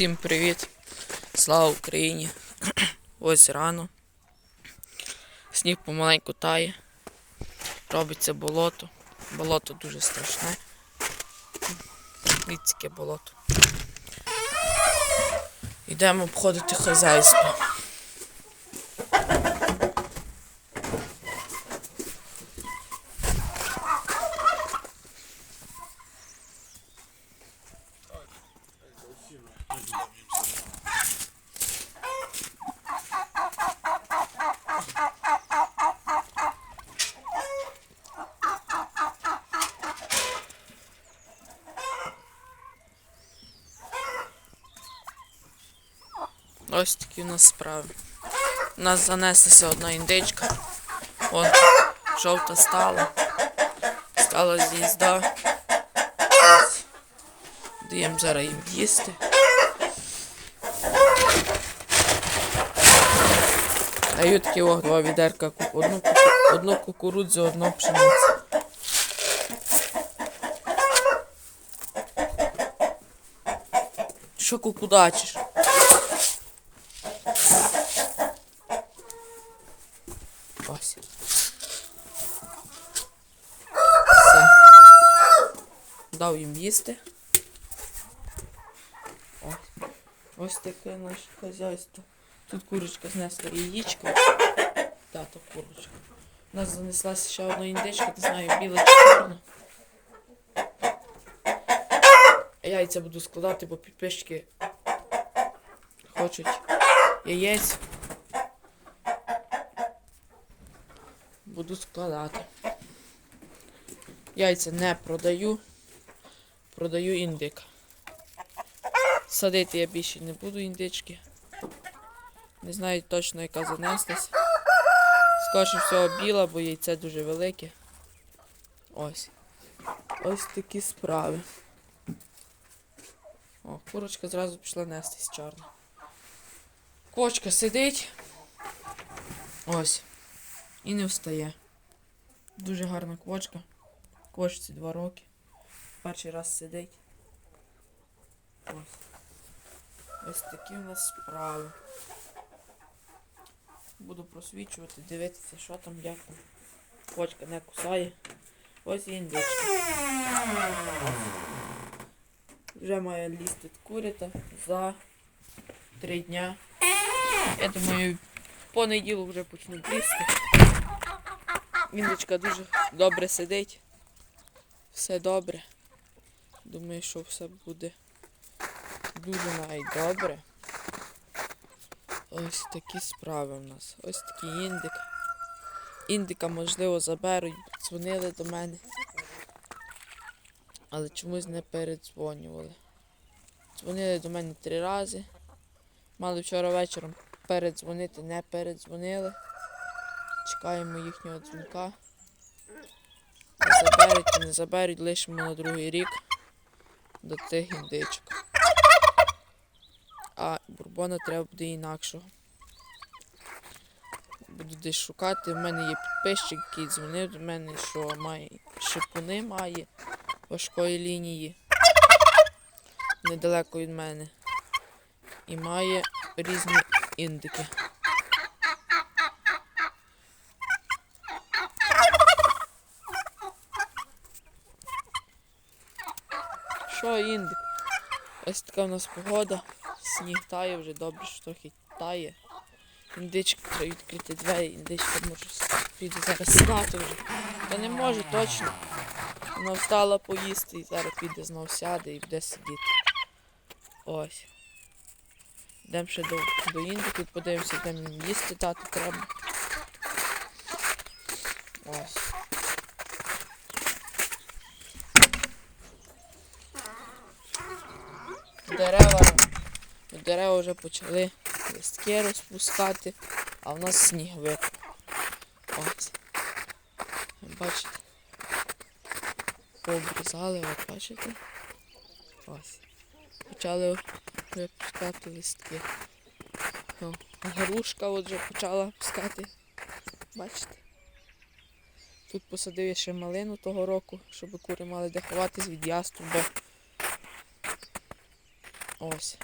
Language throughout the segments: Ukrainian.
Всім привіт! Слава Україні! Ось рано. Сніг помаленьку тає. Робиться болото. Болото дуже страшне. Відське болото. Йдемо обходити хазяйство. Ось такі у нас справи. У нас занеслася одна індичка. Вон, жовта стала. Стала з'їзда. Даємо зараз їм їсти. Даю такі о, два відерка. Одну, одну кукурудзу, одну пшеницю. Що кукудачиш? Ось. Все. Дав їм їсти. Ось. Ось таке наше хазяйство. Тут курочка знесла яєчко. Та, то курочка. У нас занеслася ще одна індичка, не знаю, біла чи чорна. Яйця буду складати, бо підписчики хочуть яєць. Буду складати. Яйця не продаю. Продаю індик. Садити я більше не буду індички. Не знаю точно, яка занеслась. Скоріше всього біла, бо яйце дуже велике. Ось. Ось такі справи. О, курочка зразу пішла нестись чорна. Кочка сидить. Ось. І не встає. Дуже гарна квочка. Квочці два роки. Перший раз сидить. Ось. Ось такі у нас справи. Буду просвічувати, дивитися, що там, як там. Квочка не кусає. Ось і індичка. Вже має лізти курята за три дня. Я думаю, в понеділок вже почнуть лізти. Індичка дуже добре сидить. Все добре. Думаю, що все буде дуже навіть добре. Ось такі справи в нас. Ось такий індик. Індика, можливо, заберуть, дзвонили до мене. Але чомусь не передзвонювали. Дзвонили до мене три рази. Мали вчора вечором передзвонити, не передзвонили. Чекаємо їхнього дзвінка. Не заберуть, не заберуть, лишимо на другий рік до тих індичок. А бурбона треба буде інакшого. Буду десь шукати. У мене є підписчик, який дзвонив до мене, що має шипуни має важкої лінії. Недалеко від мене. І має різні індики. Що індик? Ось така в нас погода. Сніг тає вже добре, що трохи тає. Індичка треба відкрити двері, індичка може піде зараз спати вже. Та не може точно. Вона встала поїсти і зараз піде знов сяде і буде сидіти. Ось. Йдемо ще до, до індиків, подивимося, де мені їсти тату треба. Ось. Дерева. Дерева вже почали листки розпускати, а в нас сніг випав. Ось. Бачите? Пообрізали, от бачите? Ось. Почали випускати листки. О, грушка от почала пускати. Бачите? Тут посадив я ще малину того року, щоб кури мали де ховатись від яструба. Ось.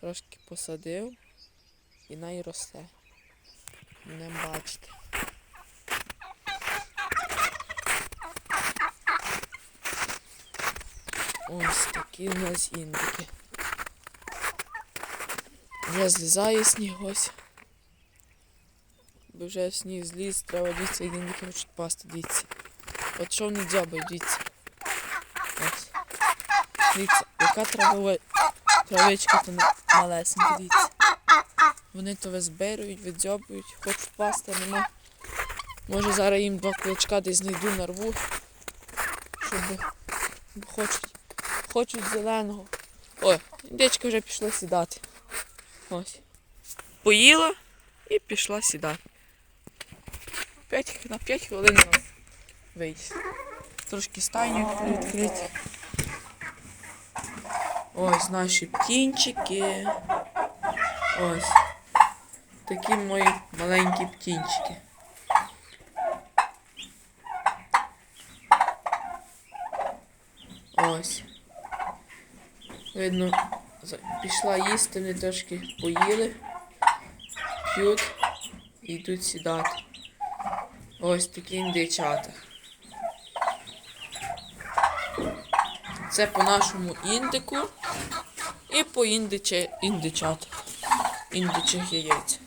Трошки посадив і най росте. Не бачите. Ось такі у нас індики. Вже злізає сніг ось. Бо вже сніг зліз, треба дивіться, як індики хочуть пасти, дивіться. От що вони дзьобають, дивіться. Ось. Дивіться, яка травова травичка то малесенька, дивіться. Вони то визбирують, видзьобують, хочуть пасти, а нема. Може зараз їм два кулачка десь знайду нарву, щоб хочуть, хочуть зеленого. Ой, індичка вже пішла сідати. Ось. Поїла і пішла сідати. П'ять, на 5 хвилин вийшли. Трошки стайню відкриті. Ось наші птінчики. Ось. Такі мої маленькі птінчики. Ось. Видно, пішла їсти, вони трошки поїли, п'ють і йдуть сідати. Ось такі індичата. Це по нашому індику і по індиче, індичатах. Індичих яєць.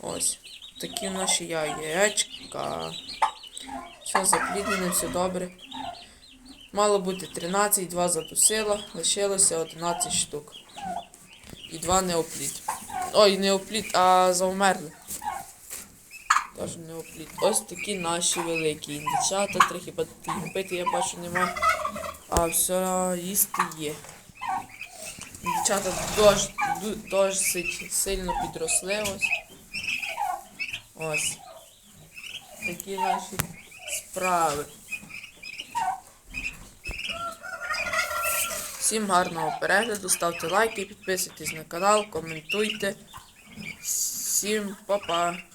Ось. Такі наші яєчка. Все запліднене, все добре. Мало бути 13, 2 задусила, лишилося 11 штук. І 2 неопліт. Ой, неопліт, а завмерли. Тож неопліт. Ось такі наші великі індичата. Трохи бат- пити я бачу нема. А все їсти є. Дівчата досить сильно підросли ось. Ось. Такі наші справи. Всім гарного перегляду, ставте лайки, підписуйтесь на канал, коментуйте. Всім па-па!